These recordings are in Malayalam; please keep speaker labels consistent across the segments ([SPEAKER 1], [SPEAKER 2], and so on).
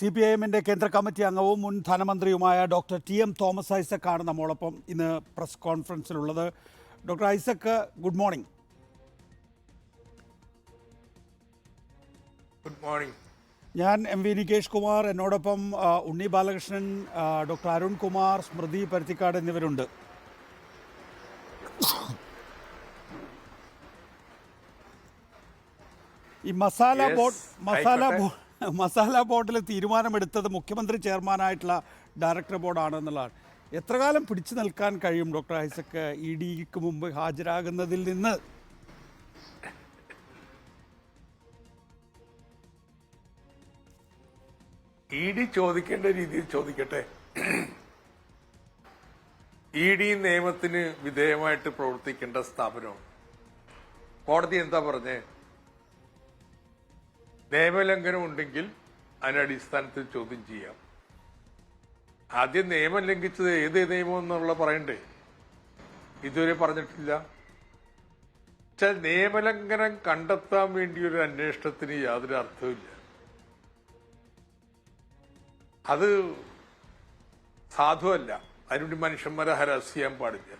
[SPEAKER 1] സി പി ഐ എമ്മിന്റെ കേന്ദ്ര കമ്മിറ്റി അംഗവും മുൻ ധനമന്ത്രിയുമായ doctor T M Thomas Isaac ആണ് നമ്മളോടൊപ്പം ഇന്ന് press കോൺഫറൻസിലുള്ളത്. Doctor Isaac good morning.
[SPEAKER 2] Good morning.
[SPEAKER 1] ഞാൻ എം വി നികേഷ് കുമാർ എന്നോടൊപ്പം ഉണ്ണി ബാലകൃഷ്ണൻ ഡോക്ടർ അരുൺ കുമാർ സ്മൃതി പരുത്തിക്കാട് എന്നിവരുണ്ട്. ഈ മസാല ബോട്ട് മസാല
[SPEAKER 2] ആയിക്കോട്ടെ.
[SPEAKER 1] മസാല ബോർഡിൽ തീരുമാനമെടുത്തത് മുഖ്യമന്ത്രി ചെയർമാനായിട്ടുള്ള ഡയറക്ടർ ബോർഡാണ് എന്നുള്ളതാണ്. എത്ര കാലം പിടിച്ചു നിൽക്കാൻ കഴിയും ഡോക്ടർ ഐസക്ക് ഇ ഡിക്ക് മുമ്പ് ഹാജരാകുന്നതിൽ നിന്ന്?
[SPEAKER 2] ഇ ഡി ചോദിക്കേണ്ട രീതിയിൽ ചോദിക്കട്ടെ? ഇ ഡി നിയമത്തിന് വിധേയമായിട്ട് പ്രവർത്തിക്കേണ്ട സ്ഥാപനമാണ്. കോടതി എന്താ പറഞ്ഞേ? നിയമലംഘനം ഉണ്ടെങ്കിൽ അതിന്റെ അടിസ്ഥാനത്തിൽ ചോദ്യം ചെയ്യാം. ആദ്യം നിയമം ലംഘിച്ചത് ഏത് നിയമം എന്നുള്ള പറയണ്ടേ? ഇതുവരെ പറഞ്ഞിട്ടില്ല. നിയമലംഘനം കണ്ടെത്താൻ വേണ്ടി ഒരു അന്വേഷണത്തിന് യാതൊരു അർത്ഥവുമില്ല അത് സാധുവല്ല. അതിനുവേണ്ടി മനുഷ്യന്മാരെ ഹരാസ് ചെയ്യാൻ പാടില്ല.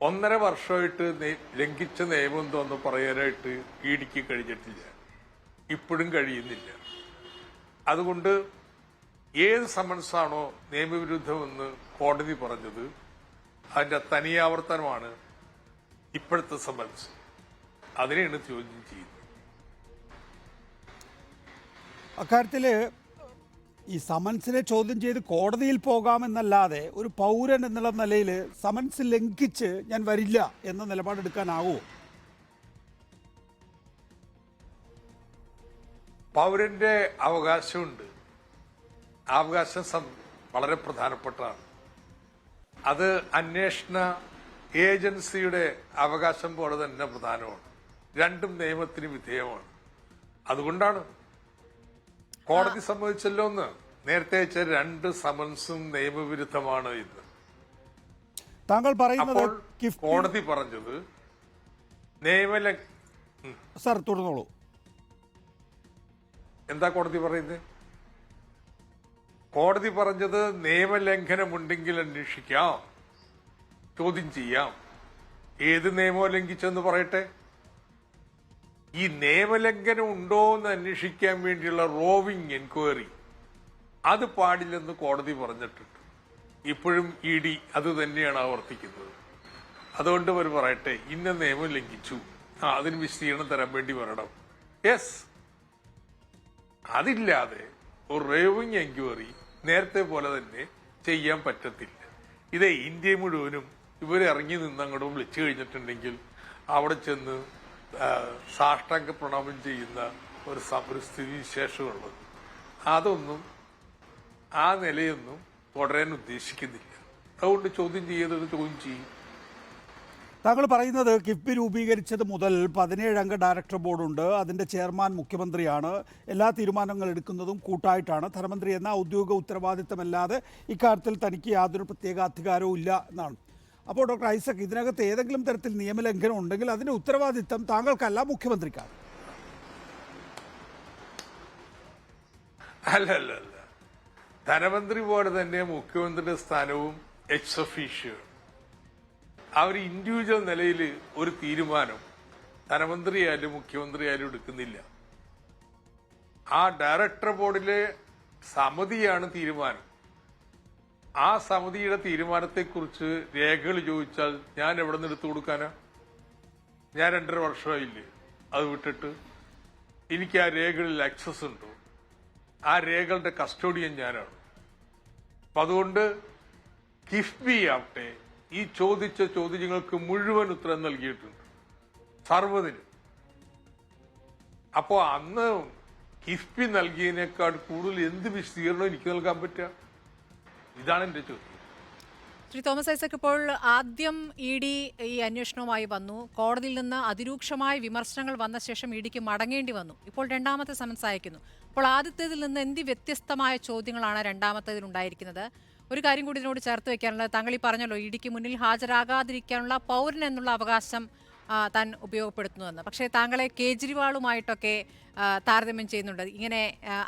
[SPEAKER 2] ഒന്നര വർഷമായിട്ട് ലംഘിച്ച നിയമം എന്തോന്ന് പറയാനായിട്ട് ഇടിക്ക് കഴിഞ്ഞിട്ടില്ല. ഇപ്പോഴും കഴിയുന്നില്ല. അതുകൊണ്ട് ഏത് സമൻസാണോ നിയമവിരുദ്ധമെന്ന് കോടതി പറഞ്ഞത് അതിന്റെ തനിയാവർത്തനമാണ് ഇപ്പോഴത്തെ സമൻസ്. അതിനെയാണ് ചോദ്യം ചെയ്യുന്നത്.
[SPEAKER 1] അക്കാര്യത്തിൽ ഈ സമൻസിനെ ചോദ്യം ചെയ്ത് കോടതിയിൽ പോകാമെന്നല്ലാതെ ഒരു പൗരൻ എന്നുള്ള നിലയിൽ സമൻസ് ലംഘിച്ച് ഞാൻ വരില്ല എന്ന നിലപാടെടുക്കാനാവുമോ
[SPEAKER 2] പൗരന്റെ അവകാശമുണ്ട്. ആ അവകാശം വളരെ പ്രധാനപ്പെട്ടതാണ്. അത് അന്വേഷണ ഏജൻസിയുടെ അവകാശം പോലെ തന്നെ പ്രധാനമാണ്. രണ്ടും നിയമത്തിന് വിധേയമാണ്. അതുകൊണ്ടാണ് കോടതി സമ്മതിച്ചല്ലോ എന്ന്. നേരത്തെ വെച്ച രണ്ട് സമൻസും നിയമവിരുദ്ധമാണ് ഇന്ന്
[SPEAKER 1] താങ്കൾ പറയുന്നത്
[SPEAKER 2] കോടതി പറഞ്ഞത് നിയമല
[SPEAKER 1] സർ തുടർന്നോളൂ.
[SPEAKER 2] എന്താ കോടതി പറയുന്നത്? കോടതി പറഞ്ഞത് നിയമലംഘനമുണ്ടെങ്കിൽ അന്വേഷിക്കാം ചോദ്യം ചെയ്യാം. ഏത് നിയമം ലംഘിച്ചെന്ന് പറയട്ടെ? ഈ നിയമലംഘനം ഉണ്ടോ എന്ന് അന്വേഷിക്കാൻ വേണ്ടിയുള്ള റോവിംഗ് എൻക്വയറി അത് പാടില്ലെന്ന് കോടതി പറഞ്ഞിട്ടുണ്ട്. ഇപ്പോഴും ഇ ഡി അത് തന്നെയാണ് ആവർത്തിക്കുന്നത്. അതുകൊണ്ട് അവർ പറയട്ടെ ഇന്ന നിയമം ലംഘിച്ചു. ആ അതിന് വിശദീകരണം തരാൻ വേണ്ടി വരണം. യെസ്. അതില്ലാതെ ഒരു റേവിംഗ് എൻക്വയറി നേരത്തെ പോലെ തന്നെ ചെയ്യാൻ പറ്റത്തില്ല. ഇത് ഇന്ത്യ മുഴുവനും ഇവരിറങ്ങി നിന്ന് അങ്ങോട്ട് വിളിച്ചു കഴിഞ്ഞിട്ടുണ്ടെങ്കിൽ അവിടെ ചെന്ന് സാഷ്ടാംഗ പ്രണാമം ചെയ്യുന്ന ഒരു ഒരു സ്ഥിതിവിശേഷമുള്ളത് അതൊന്നും ആ നിലയൊന്നും തുടരാൻ ഉദ്ദേശിക്കുന്നില്ല. അതുകൊണ്ട് ചോദ്യം ചെയ്യേണ്ടത് ചോദ്യം ചെയ്യും.
[SPEAKER 1] താങ്കൾ പറയുന്നത് കിഫ്ബി രൂപീകരിച്ചത് മുതൽ പതിനേഴംഗ ഡയറക്ടർ ബോർഡുണ്ട്. അതിന്റെ ചെയർമാൻ മുഖ്യമന്ത്രിയാണ്. എല്ലാ തീരുമാനങ്ങൾ എടുക്കുന്നതും കൂട്ടായിട്ടാണ്. ധനമന്ത്രി എന്ന ഔദ്യോഗിക ഉത്തരവാദിത്തമല്ലാതെ ഇക്കാര്യത്തിൽ തനിക്ക് യാതൊരു പ്രത്യേക അധികാരവും ഇല്ല എന്നാണ്. അപ്പോൾ ഡോക്ടർ ഐസക് ഇതിനകത്ത് ഏതെങ്കിലും തരത്തിൽ നിയമലംഘനം ഉണ്ടെങ്കിൽ അതിന്റെ ഉത്തരവാദിത്തം താങ്കൾക്കല്ല മുഖ്യമന്ത്രിക്കാണ്.
[SPEAKER 2] അല്ല അല്ല ധനമന്ത്രി പോലെ തന്നെ മുഖ്യമന്ത്രിയുടെ സ്ഥാനവും എക്സ് ഒഫീഷ്യോ അവർ ഇൻഡിവിജ്വൽ നിലയിൽ ഒരു തീരുമാനം ധനമന്ത്രിയായാലും മുഖ്യമന്ത്രിയായാലും എടുക്കുന്നില്ല. ആ ഡയറക്ടർ ബോർഡിലെ സമിതിയാണ് തീരുമാനം. ആ സമിതിയുടെ തീരുമാനത്തെക്കുറിച്ച് രേഖകൾ ചോദിച്ചാൽ ഞാൻ എവിടെ നിന്ന് എടുത്തു കൊടുക്കാനാ? ഞാൻ രണ്ടര വർഷമായില്ലേ അത് വിട്ടിട്ട്. എനിക്ക് ആ രേഖകളിൽ ആക്സസ് ഉണ്ടോ? ആ രേഖകളുടെ കസ്റ്റോഡിയൻ ഞാനാണ്. അപ്പൊ അതുകൊണ്ട് കിഫ്ബി ആവട്ടെ ഈ ചോദിച്ച ചോദ്യങ്ങൾക്ക് മുഴുവൻ ഉത്തരം നൽകിയിട്ടുണ്ട്. സർവതിന്. അപ്പോ അന്ന് കിഫ്ബി നൽകിയതിനേക്കാൾ കൂടുതൽ എന്ത് വിശദീകരണം എനിക്ക് നൽകാൻ പറ്റുക? ഇതാണ് എന്റെ ചോദ്യം.
[SPEAKER 3] ശ്രീ തോമസ് ഐസക് ഇപ്പോൾ ആദ്യം ഇ ഡി ഈ അന്വേഷണവുമായി വന്നു. കോടതിയിൽ നിന്ന് അതിരൂക്ഷമായ വിമർശനങ്ങൾ വന്ന ശേഷം ഇ ഡിക്ക് മടങ്ങേണ്ടി വന്നു. ഇപ്പോൾ രണ്ടാമത്തെ സമൻസ് അയക്കുന്നു. അപ്പോൾ ആദ്യത്തേതിൽ നിന്ന് എന്ത് വ്യത്യസ്തമായ ചോദ്യങ്ങളാണ് രണ്ടാമത്തേതിൽ ഉണ്ടായിരിക്കുന്നത്? ഒരു കാര്യം കൂടി ഇതിനോട് ചേർത്ത് വെക്കാനുള്ളത് താങ്കൾ ഈ പറഞ്ഞല്ലോ ഇടിക്ക് മുന്നിൽ ഹാജരാകാതിരിക്കാനുള്ള പൗരൻ എന്നുള്ള അവകാശം താൻ ഉപയോഗപ്പെടുത്തുന്നുവെന്ന്. പക്ഷേ താങ്കളെ കേജ്രിവാളുമായിട്ടൊക്കെ താരതമ്യം ചെയ്യുന്നുണ്ട്. ഇങ്ങനെ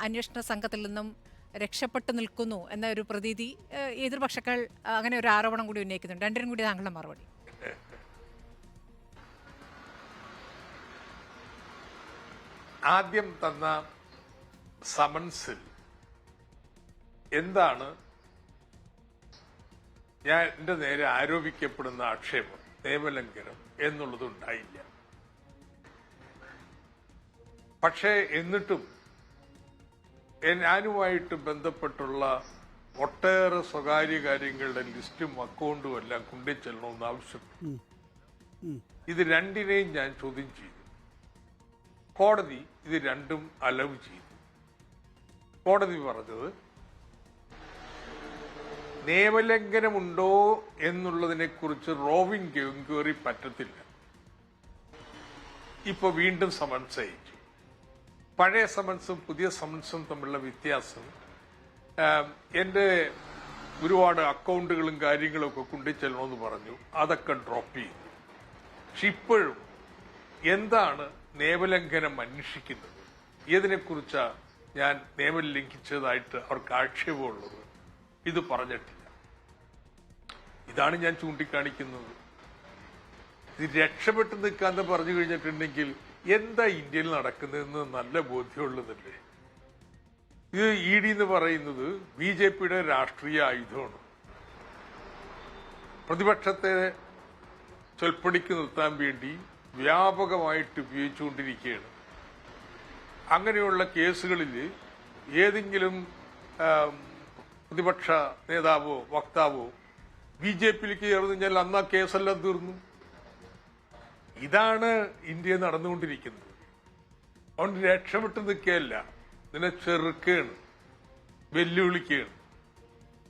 [SPEAKER 3] അന്വേഷണ സംഘത്തിൽ നിന്നും രക്ഷപ്പെട്ടു നിൽക്കുന്നു എന്ന ഒരു പ്രതീതി എതിർപക്ഷക്കൾ അങ്ങനെ ഒരു ആരോപണം കൂടി ഉന്നയിക്കുന്നുണ്ട്. രണ്ടിനും കൂടി താങ്കളുടെ മറുപടി.
[SPEAKER 2] ആദ്യം തന്ന സമൻസിൽ എന്താണ് ഞാൻ എന്റെ നേരെ ആരോപിക്കപ്പെടുന്ന ആക്ഷേപം നിയമലംഘനം എന്നുള്ളത് ഉണ്ടായില്ല പക്ഷേ എന്നിട്ടും ഞാനുമായിട്ട് ബന്ധപ്പെട്ടുള്ള ഒട്ടേറെ സ്വകാര്യ കാര്യങ്ങളുടെ ലിസ്റ്റും അക്കൗണ്ടും എല്ലാം കൊണ്ടുചെല്ലണമെന്ന് ആവശ്യപ്പെട്ടു. ഇത് രണ്ടിനെയും ഞാൻ ചോദ്യം ചെയ്തു. കോടതി ഇത് രണ്ടും അലവ് ചെയ്തു. കോടതി പറഞ്ഞത് നിയമലംഘനമുണ്ടോ എന്നുള്ളതിനെ കുറിച്ച് റോവിംഗ് എൻക്വയറി പറ്റത്തില്ല. ഇപ്പൊ വീണ്ടും സമൻസ് അയച്ചു. പഴയ സമൻസും പുതിയ സമൻസും തമ്മിലുള്ള വ്യത്യാസം ആം, എന്റെ ഒരുപാട് അക്കൗണ്ടുകളും കാര്യങ്ങളും ഒക്കെ കൊണ്ടുചെല്ലണമെന്ന് പറഞ്ഞു. അതൊക്കെ ഡ്രോപ്പ് ചെയ്തു. പക്ഷെ ഇപ്പോഴും എന്താണ് നിയമലംഘനം അന്വേഷിക്കുന്നത്? ഇതിനെക്കുറിച്ചാണ് ഞാൻ നിയമം ലംഘിച്ചതായിട്ട് അവർക്ക് ആക്ഷേപമുള്ളത്? ഇത് പറഞ്ഞിട്ടില്ല. ഇതാണ് ഞാൻ ചൂണ്ടിക്കാണിക്കുന്നത്. ഇത് രക്ഷപ്പെട്ട് നിൽക്കാന്ന് പറഞ്ഞു കഴിഞ്ഞിട്ടുണ്ടെങ്കിൽ എന്താ ഇന്ത്യയിൽ നടക്കുന്നതെന്ന് നല്ല ബോധ്യമുള്ളതല്ലേ? ഇത് ഇ ഡി എന്ന് പറയുന്നത് ബി ജെ പിയുടെ രാഷ്ട്രീയ ആയുധമാണ്. പ്രതിപക്ഷത്തെ ചൊൽപ്പടിക്ക് നിർത്താൻ വേണ്ടി വ്യാപകമായിട്ട് ഉപയോഗിച്ചുകൊണ്ടിരിക്കുകയാണ്. അങ്ങനെയുള്ള കേസുകളിൽ ഏതെങ്കിലും പ്രതിപക്ഷ നേതാവോ വക്താവോ ബി ജെ പിയിലേക്ക് ചേർന്ന് കഴിഞ്ഞാൽ അന്ന് ആ കേസെല്ലാം തീർന്നു. ഇതാണ് ഇന്ത്യ നടന്നുകൊണ്ടിരിക്കുന്നത്. അതുകൊണ്ട് രക്ഷപ്പെട്ട് നിൽക്കുകയല്ല. ഇതിനെ ചെറുക്കുകയാണ്. വെല്ലുവിളിക്കുകയാണ്.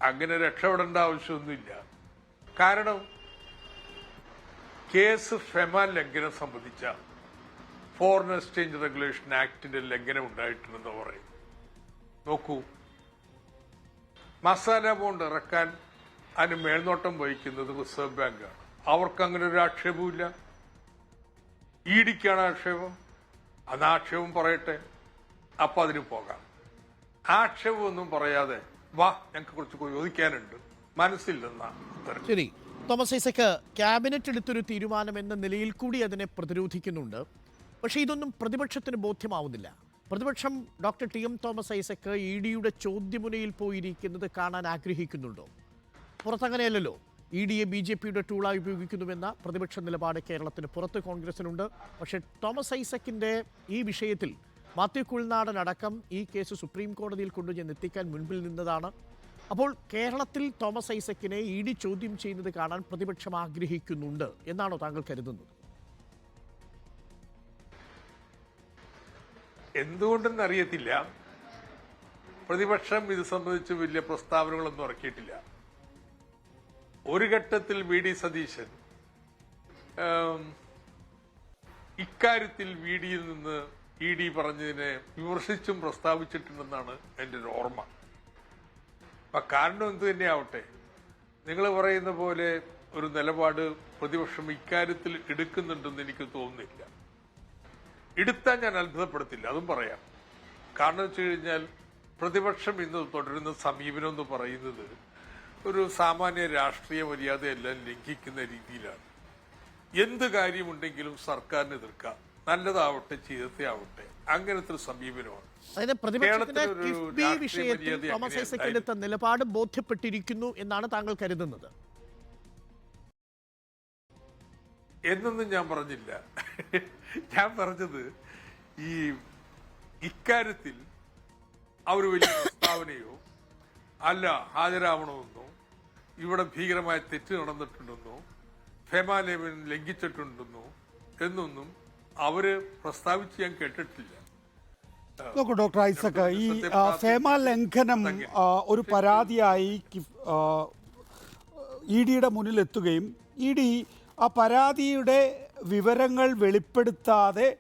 [SPEAKER 2] അങ്ങനെ രക്ഷപ്പെടേണ്ട ആവശ്യമൊന്നുമില്ല. കാരണം കേസ് ഫെമ ലംഘനം സംബന്ധിച്ച ഫോറിൻ എക്സ്ചേഞ്ച് റെഗുലേഷൻ ആക്ടിന്റെ ലംഘനം ഉണ്ടായിട്ടുണ്ടെന്ന് പറയും നോക്കൂ മസാല ബോണ്ട് ഇറക്കാൻ അതിന് മേൽനോട്ടം വഹിക്കുന്നത് റിസർവ് ബാങ്കാണ്. അവർക്ക് അങ്ങനെ ഒരു ആക്ഷേപമില്ല ഇ ഡിക്കാണ് ആക്ഷേപം. അത് ആക്ഷേപം പറയട്ടെ. അപ്പൊ അതിന് പോകാം. ആക്ഷേപമൊന്നും പറയാതെ വാ ഞങ്ങൾക്ക് കുറച്ച് ചോദിക്കാനുണ്ട്. മനസ്സില്ലെന്ന ഉത്തരം.
[SPEAKER 4] ശരി. തോമസ് ഐസക്ക് ക്യാബിനറ്റ് എടുത്തൊരു തീരുമാനം എന്ന നിലയിൽ കൂടി അതിനെ പ്രതിരോധിക്കുന്നുണ്ട്. പക്ഷേ ഇതൊന്നും പ്രതിപക്ഷത്തിന് ബോധ്യമാവുന്നില്ല. പ്രതിപക്ഷം doctor T M Thomas Isaac E ഡിയുടെ ചോദ്യമുനയിൽ പോയിരിക്കുന്നത് കാണാൻ ആഗ്രഹിക്കുന്നുണ്ടോ? പുറത്തങ്ങനെയല്ലല്ലോ. ഇ ഡിയെ ബി ജെ പിയുടെ ടൂളായി ഉപയോഗിക്കുന്നുവെന്ന പ്രതിപക്ഷ നിലപാട് കേരളത്തിന് പുറത്ത് കോൺഗ്രസിനുണ്ട്. പക്ഷേ തോമസ് ഐസക്കിന്റെ ഈ വിഷയത്തിൽ മാത്യു കുൾനാടൻ അടക്കം ഈ കേസ് സുപ്രീം കോടതിയിൽ കൊണ്ടുചെന്ന് എത്തിക്കാൻ മുൻപിൽ നിന്നതാണ്. അപ്പോൾ കേരളത്തിൽ തോമസ് ഐസക്കിനെ ഇ ഡി ചോദ്യം ചെയ്യുന്നത് കാണാൻ പ്രതിപക്ഷം ആഗ്രഹിക്കുന്നുണ്ട് എന്നാണോ താങ്കൾ കരുതുന്നത്?
[SPEAKER 2] എന്തുകൊണ്ടെന്ന് അറിയത്തില്ല. പ്രതിപക്ഷം ഇത് സംബന്ധിച്ച് വലിയ പ്രസ്താവനകളൊന്നും ഇറക്കിയിട്ടില്ല. ഒരു ഘട്ടത്തിൽ വി ഡി സതീശൻ ഇക്കാര്യത്തിൽ വി ഡിയിൽ നിന്ന് ഇ ഡി പറഞ്ഞതിനെ വിമർശിച്ചും പ്രസ്താവിച്ചിട്ടുണ്ടെന്നാണ് എന്റെ ഒരു ഓർമ്മ. അപ്പൊ കാരണം എന്തു തന്നെയാവട്ടെ നിങ്ങൾ പറയുന്ന പോലെ ഒരു നിലപാട് പ്രതിപക്ഷം ഇക്കാര്യത്തിൽ എടുക്കുന്നുണ്ടെന്ന് എനിക്ക് തോന്നുന്നില്ല. എടുത്താൽ ഞാൻ അത്ഭുതപ്പെടുത്തില്ല അതും പറയാം. കാരണം വെച്ച് കഴിഞ്ഞാൽ പ്രതിപക്ഷം ഇന്ന് തുടരുന്ന സമീപനം എന്ന് പറയുന്നത് ഒരു സാമാന്യ രാഷ്ട്രീയ മര്യാദയെല്ലാം ലംഘിക്കുന്ന രീതിയിലാണ്. എന്ത് കാര്യമുണ്ടെങ്കിലും സർക്കാരിന് എതിർക്കാം. നല്ലതാവട്ടെ ചീത്തയാവട്ടെ ആവട്ടെ അങ്ങനത്തെ ഒരു സമീപനമാണ്.
[SPEAKER 4] അതായത് കിഫ്ബി വിഷയത്തിൽ തോമസ് ഐസക്
[SPEAKER 2] എങ്ങനെയാ
[SPEAKER 4] എടുത്ത നിലപാട് ബോധ്യപ്പെട്ടിരിക്കുന്നു എന്നാണ് താങ്കൾ കരുതുന്നത്.
[SPEAKER 2] എന്നൊന്നും ഞാൻ പറഞ്ഞില്ല. ഞാൻ പറഞ്ഞത് ഈ ഇക്കാര്യത്തിൽ അവർ വലിയ പ്രസ്താവനയോ അല്ല ഹാജരാവണമെന്നോ ഇവിടെ ഭീകരമായ തെറ്റ് നടന്നിട്ടുണ്ടെന്നോ ഫെമാലേവൻ ലംഘിച്ചിട്ടുണ്ടെന്നോ എന്നൊന്നും അവർ പ്രസ്താവിച്ച് ഞാൻ കേട്ടിട്ടില്ല.
[SPEAKER 1] നോക്കൂ ഡോക്ടർ ഐസക് ഈ ഫേമ ലംഘനം ഒരു പരാതിയായി ഇ ഡിയുടെ മുന്നിൽ എത്തുകയും ഇ ഡി ആ പരാതിയുടെ വിവരങ്ങൾ വെളിപ്പെടുത്താതെ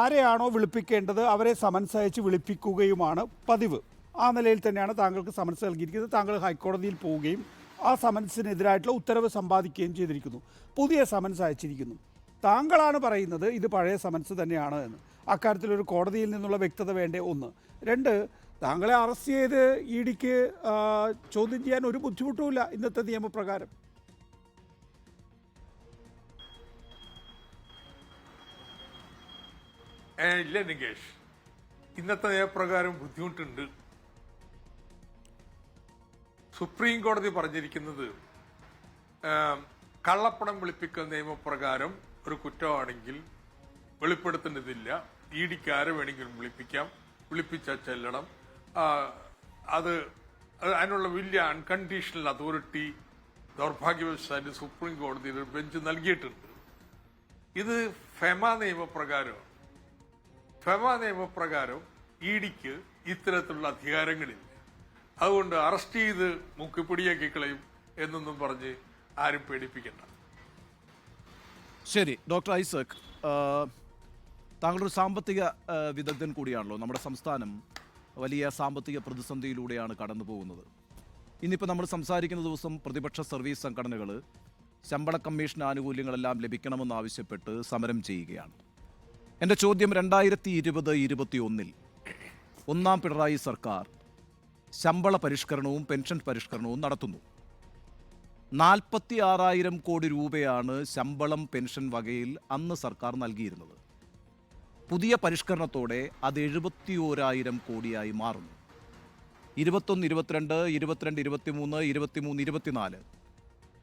[SPEAKER 1] ആരെയാണോ വിളിപ്പിക്കേണ്ടത് അവരെ സമൻസ് അയച്ച് വിളിപ്പിക്കുകയുമാണ് പതിവ്. ആ നിലയിൽ തന്നെയാണ് താങ്കൾക്ക് സമൻസ് നൽകിയിരിക്കുന്നത്. താങ്കൾ ഹൈക്കോടതിയിൽ പോവുകയും ആ സമൻസിനെതിരായിട്ടുള്ള ഉത്തരവ് സമ്പാദിക്കുകയും ചെയ്തിരിക്കുന്നു. പുതിയ സമൻസ് അയച്ചിരിക്കുന്നു. താങ്കളാണ് പറയുന്നത് ഇത് പഴയ സമൻസ് തന്നെയാണ് എന്ന്. അക്കാര്യത്തിലൊരു കോടതിയിൽ നിന്നുള്ള വ്യക്തത വേണ്ടേ ഒന്ന്. രണ്ട് താങ്കളെ അറസ്റ്റ് ചെയ്ത് ഇ ഡിക്ക് ചോദ്യം ചെയ്യാൻ ഒരു ബുദ്ധിമുട്ടുമില്ല ഇന്നത്തെ നിയമപ്രകാരം.
[SPEAKER 2] ഇല്ല നികേഷ് ഇന്നത്തെ നിയമപ്രകാരം ബുദ്ധിമുട്ടുണ്ട്. സുപ്രീം കോടതി പറഞ്ഞിരിക്കുന്നത് കള്ളപ്പണം വെളുപ്പിക്കൽ നിയമപ്രകാരം ഒരു കുറ്റമാണെങ്കിൽ വെളിപ്പെടുത്തേണ്ടതില്ല. ഇ ഡിക്ക് ആരെ വേണമെങ്കിലും വിളിപ്പിക്കാം. വിളിപ്പിച്ചാൽ ചെല്ലണം. അത് അത് അതിനുള്ള വലിയ അൺകണ്ടീഷണൽ അതോറിറ്റി ദൗർഭാഗ്യവശാൽ സുപ്രീം കോടതിയിൽ ഒരു ബെഞ്ച് നൽകിയിട്ടുണ്ട്. ഇത് ഫെമ നിയമപ്രകാരമാണ് ഫെമ നിയമപ്രകാരം ഇ ഡിക്ക് ഇത്തരത്തിലുള്ള അധികാരങ്ങളില്ല. അതുകൊണ്ട് അറസ്റ്റ് ചെയ്ത് മുക്കിപ്പിടിയാക്കി കളയും എന്നൊന്നും പറഞ്ഞ് ആരും പേടിപ്പിക്കണ്ട.
[SPEAKER 5] ശരി ഡോക്ടർ ഐസക് താങ്കളൊരു സാമ്പത്തിക വിദഗ്ധൻ കൂടിയാണല്ലോ. നമ്മുടെ സംസ്ഥാനം വലിയ സാമ്പത്തിക പ്രതിസന്ധിയിലൂടെയാണ് കടന്നു പോകുന്നത് ഇന്നിപ്പോൾ നമ്മൾ സംസാരിക്കുന്ന ദിവസം പ്രതിപക്ഷ സർവീസ് സംഘടനകൾ ശമ്പള കമ്മീഷൻ ആനുകൂല്യങ്ങളെല്ലാം ലഭിക്കണമെന്നാവശ്യപ്പെട്ട് സമരം ചെയ്യുകയാണ്. എന്റെ ചോദ്യം രണ്ടായിരത്തി ഇരുപത് ഇരുപത്തി ഒന്നിൽ ഒന്നാം പിണറായി സർക്കാർ ശമ്പള പരിഷ്കരണവും പെൻഷൻ പരിഷ്കരണവും നടത്തുന്നു. നാൽപ്പത്തി ആറായിരം കോടി രൂപയാണ് ശമ്പളം പെൻഷൻ വകയിൽ അന്ന് സർക്കാർ നൽകിയിരുന്നത്. പുതിയ പരിഷ്കരണത്തോടെ അത് എഴുപത്തി ഓരായിരം കോടിയായി മാറുന്നു. ഇരുപത്തൊന്ന് ഇരുപത്തിരണ്ട് ഇരുപത്തിരണ്ട് ഇരുപത്തിമൂന്ന് ഇരുപത്തിമൂന്ന് ഇരുപത്തിനാല്.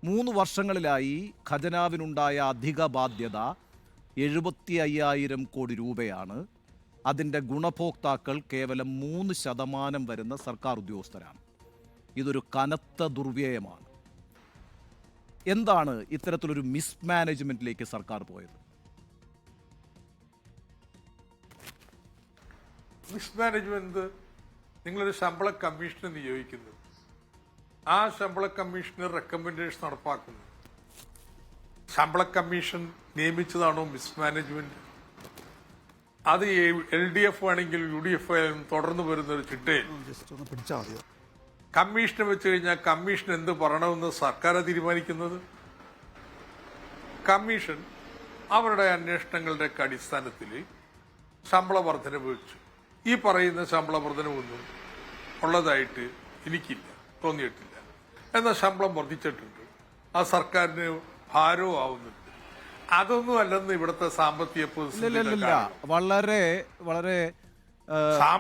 [SPEAKER 5] മൂന്ന് വർഷങ്ങളിലായി ഖജനാവിനുണ്ടായ അധിക ബാധ്യത എഴുപത്തി അയ്യായിരം കോടി രൂപയാണ്. അതിന്റെ ഗുണഭോക്താക്കൾ കേവലം മൂന്ന് ശതമാനം വരുന്ന സർക്കാർ ഉദ്യോഗസ്ഥരാണ്. ഇതൊരു കനത്ത ദുർവ്യയമാണ്. എന്താണ് ഇത്തരത്തിലൊരു മിസ്മാനേജ്മെന്റിലേക്ക് സർക്കാർ പോയത്?
[SPEAKER 2] മിസ്മാനേജ്മെന്റ് നിങ്ങളൊരു ശമ്പള കമ്മീഷനെ നിയോഗിക്കുന്നു. ആ ശമ്പള കമ്മീഷന് റെക്കമെൻഡേഷൻ നടപ്പാക്കുന്നു. ശമ്പള കമ്മീഷൻ നിയമിച്ചതാണോ മിസ്മാനേജ്മെന്റ് അത് എൽ ഡി എഫ് ആണെങ്കിൽ യു ഡി എഫ് ആയാലും തുടർന്ന് വരുന്ന ഒരു ചിട്ടയിൽ കമ്മീഷനെ വെച്ച് കഴിഞ്ഞാൽ കമ്മീഷൻ എന്ത് പറയണമെന്ന് സർക്കാർ തീരുമാനിക്കുന്നത്? കമ്മീഷൻ അവരുടെ അന്വേഷണങ്ങളുടെ അടിസ്ഥാനത്തിൽ ശമ്പള വർധനവ് വെച്ചു. ഈ പറയുന്ന ശമ്പള വർധനവൊന്നും ഉള്ളതായിട്ട് എനിക്കില്ല തോന്നിയിട്ടില്ല. എന്നാൽ ശമ്പളം വർദ്ധിച്ചിട്ടുണ്ട് ആ സർക്കാരിന് ഭാരവും ആവുന്നുണ്ട് അതൊന്നും അല്ലെന്ന് ഇവിടുത്തെ സാമ്പത്തിക
[SPEAKER 5] ഇല്ലില്ലില്ല വളരെ വളരെ